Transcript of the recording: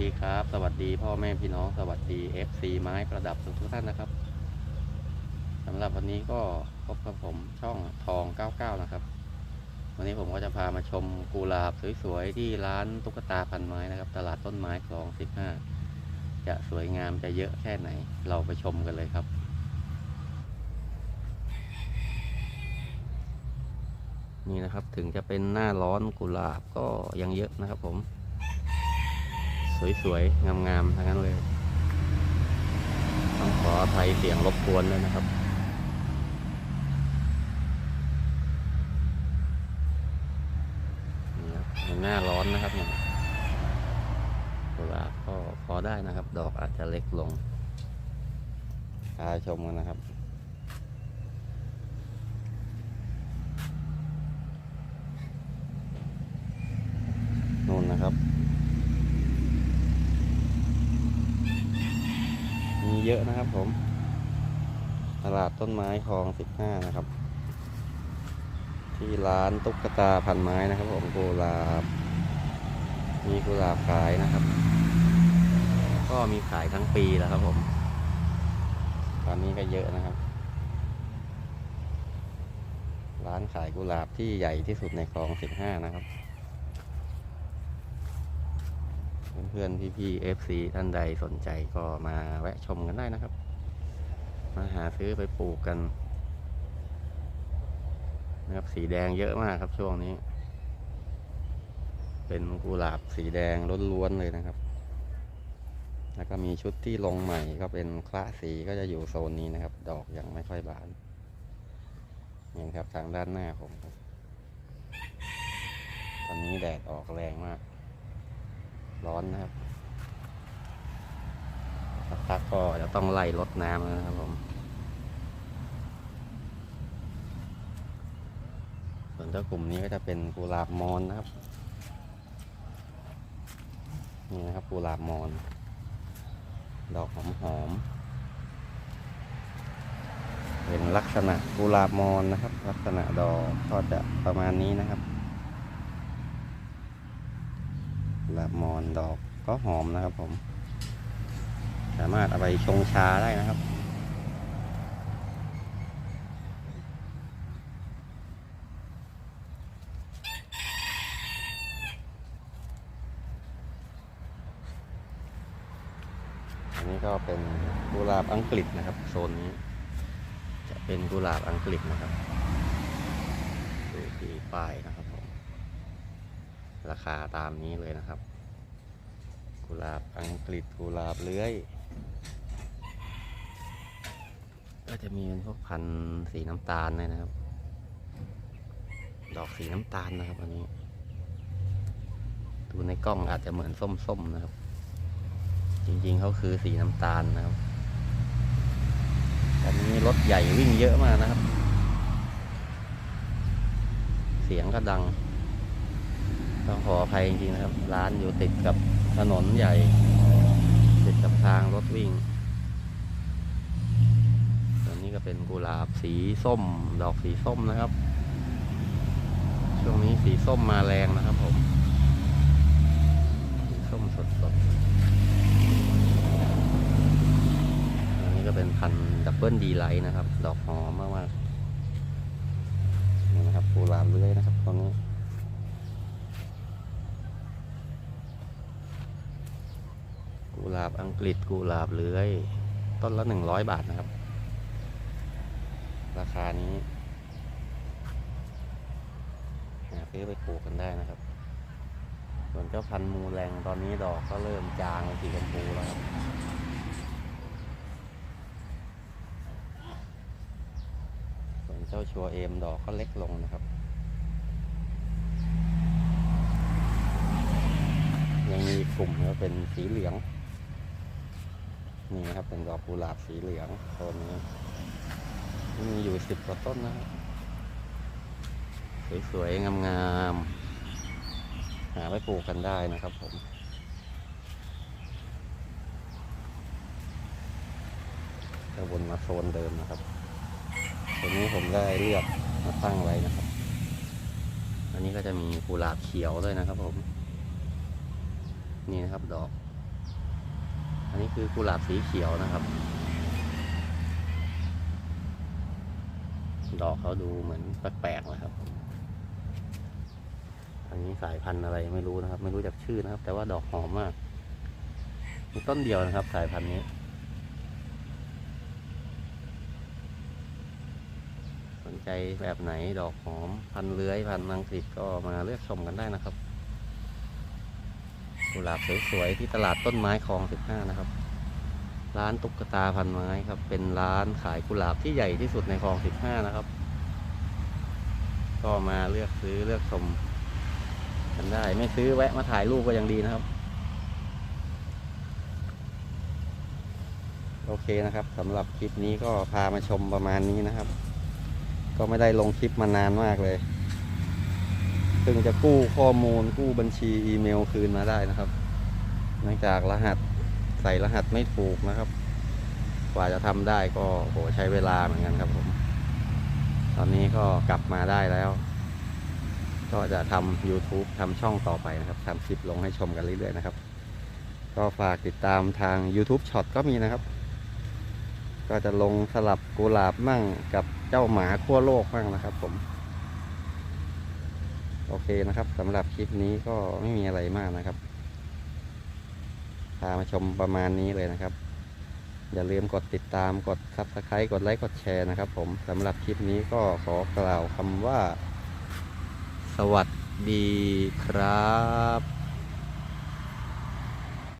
ดีครับ สวัสดีพ่อแม่พี่น้อง สวัสดี FC ไม้ประดับทุกทุกท่านนะครับสำหรับวันนี้ก็พบกับผมช่องทอง 99 นะครับ วันนี้ผมก็จะพามาชมกุหลาบสวยๆที่ร้านตุ๊กตาพันไม้นะครับ ตลาดต้นไม้คลอง 15 จะสวยงามจะเยอะแค่ไหน เราไปชมกันเลยครับนี่นะครับถึงจะเป็นหน้าร้อนกุหลาบก็ยังเยอะนะครับผม สวยๆ งามๆ ทั้งนั้นเลย ต้องขออภัยเสียงรบกวนด้วยนะครับ นี่ครับหน้าร้อนนะครับเนี่ยกุหลาบก็พอได้นะครับ ดอกอาจจะเล็กลงพาชมกันนะครับนู่นนะครับ มี เยอะนะครับผม ตลาดต้นไม้คลองสิบห้านะครับ ที่ร้านตุ๊กตาพันไม้นะครับ ผมกุหลาบ มีกุหลาบขายนะครับ ก็มีขายทั้งปีแล้วครับผม ตอนนี้ก็เยอะนะครับ ร้านขายกุหลาบที่ใหญ่ที่สุดในคลองสิบห้านะครับ เพื่อนๆพี่ๆ FC ท่านใดสนใจก็มาแวะชมกันได้นะครับ มาหาซื้อไปปลูกกันนะครับสีแดงเยอะมากครับช่วงนี้ เป็นกุหลาบสีแดงล้วนๆเลยนะครับ แล้วก็มีชุดที่ลงใหม่ก็เป็นคละสีก็จะอยู่โซนนี้นะครับ ดอกยังไม่ค่อยบานนี่ครับทางด้านหน้าผมครับตอนนี้แดดออกแรงมาก ร้อนนะครับสักพักก็จะต้องไล่ลดน้ำนะครับผมส่วนเจ้ากลุ่มนี้ก็จะเป็นกุหลาบมอนนะครับ นี่นะครับกุหลาบมอน ดอกหอมหอมๆเป็นลักษณะกุหลาบมอนนะครับ ลักษณะดอกก็จะประมาณนี้นะครับ กุหลาบมอนดอกก็หอมนะครับ ผม สามารถเอาไปชงชาได้นะครับอันนี้ก็เป็นกุหลาบอังกฤษนะครับ โซนนี้ จะเป็นกุหลาบอังกฤษนะครับดูที่ป้ายนะครับผมราคาตามนี้เลยนะครับ กุหลาบอังกฤษกุหลาบเลื้อย ก็จะมีเป็นพวกพันธุ์สีน้ำตาลเลยนะครับ ดอกสีน้ำตาลนะครับอันนี้ ดูในกล้องอาจจะเหมือนส้มๆนะครับ จริงๆเขาคือสีน้ำตาลนะครับตอนนี้รถใหญ่วิ่งเยอะมากนะครับ เสียงก็ดังต้องขออภัยจริงๆนะครับ ร้านอยู่ติดกับ ถนนใหญ่ติดกับทางรถวิ่งตอนนี้ก็เป็นกุหลาบสีส้ม ดอกสีส้มนะครับ ช่วงนี้สีส้มมาแรงนะครับผม สีส้มสดๆอันนี้ก็เป็นพันดับเบิลดีไลท์นะครับ ดอกหอมมากๆนี่นะครับกุหลาบเลื้อยนะครับตอนนี้ กุหลาบอังกฤษกุหลาบเลื้อย ต้นละหนึ่งร้อยบาทนะครับ ราคานี้ หาซื้อไปปลูกกันได้นะครับ ส่วนเจ้าพันธุ์มูแรงตอนนี้ดอกก็เริ่มจางสีชมพูแล้วครับส่วนเจ้าชัวเอมดอกก็เล็กลงนะครับยังมีกลุ่มก็เป็นสีเหลือง นี่นะครับเป็นดอกกุหลาบสีเหลืองโซนนี้มีอยู่สิบกว่าต้นนะสวยๆงามๆหาไปปลูกกันได้นะครับผมจะวนมาโซนเดิมนะครับตัวนี้ผมได้เลือกมาตั้งไว้นะครับ อันนี้ก็จะมีกุหลาบเขียวด้วยนะครับผม นี่นะครับดอก อันนี้คือกุหลาบสีเขียวนะครับ ดอกเขาดูเหมือนแปลกๆนะครับ อันนี้สายพันธุ์อะไรไม่รู้นะครับ ไม่รู้จักชื่อนะครับ แต่ว่าดอกหอมมากมีต้นเดียวนะครับ สายพันธุ์นี้สนใจแบบไหนดอกหอมพันธุ์เลื้อยพันธุ์อังกฤษก็มาเลือกชมกันได้นะครับ กุหลาบสวยๆที่ตลาดต้นไม้คลองสิบห้านะครับ ร้านตุ๊กตาพันไม้ครับ เป็นร้านขายกุหลาบที่ใหญ่ที่สุดในคลองสิบห้านะครับ ก็มาเลือกซื้อเลือกชมกันได้ ไม่ซื้อแวะมาถ่ายรูปก็ยังดีนะครับ โอเคนะครับสำหรับคลิปนี้ก็พามาชมประมาณนี้นะครับ ก็ไม่ได้ลงคลิปมานานมากเลย เพิ่งจะกู้ข้อมูลกู้บัญชีอีเมลคืนมาได้นะครับ เนื่องจากรหัสใส่รหัสไม่ถูกนะครับ กว่าจะทำได้ก็โหใช้เวลาเหมือนกันครับผม ตอนนี้ก็กลับมาได้แล้ว ก็จะทำ YouTube ทำช่องต่อไปนะครับทำคลิปลงให้ชมกันเรื่อยๆนะครับ ก็ฝากติดตามทาง YouTube Shot ก็มีนะครับ ก็จะลงสลับกุหลาบมั่งกับเจ้าหมาขั้วโลกมั่งนะครับผม โอเคนะครับสำหรับคลิปนี้ก็ไม่มีอะไรมากนะครับ พามาชมประมาณนี้เลยนะครับ อย่าลืมกดติดตามกด Subscribe กดไลค์กดแชร์นะครับ ผมสำหรับคลิปนี้ก็ขอกล่าวคำว่า สวัสดีครับ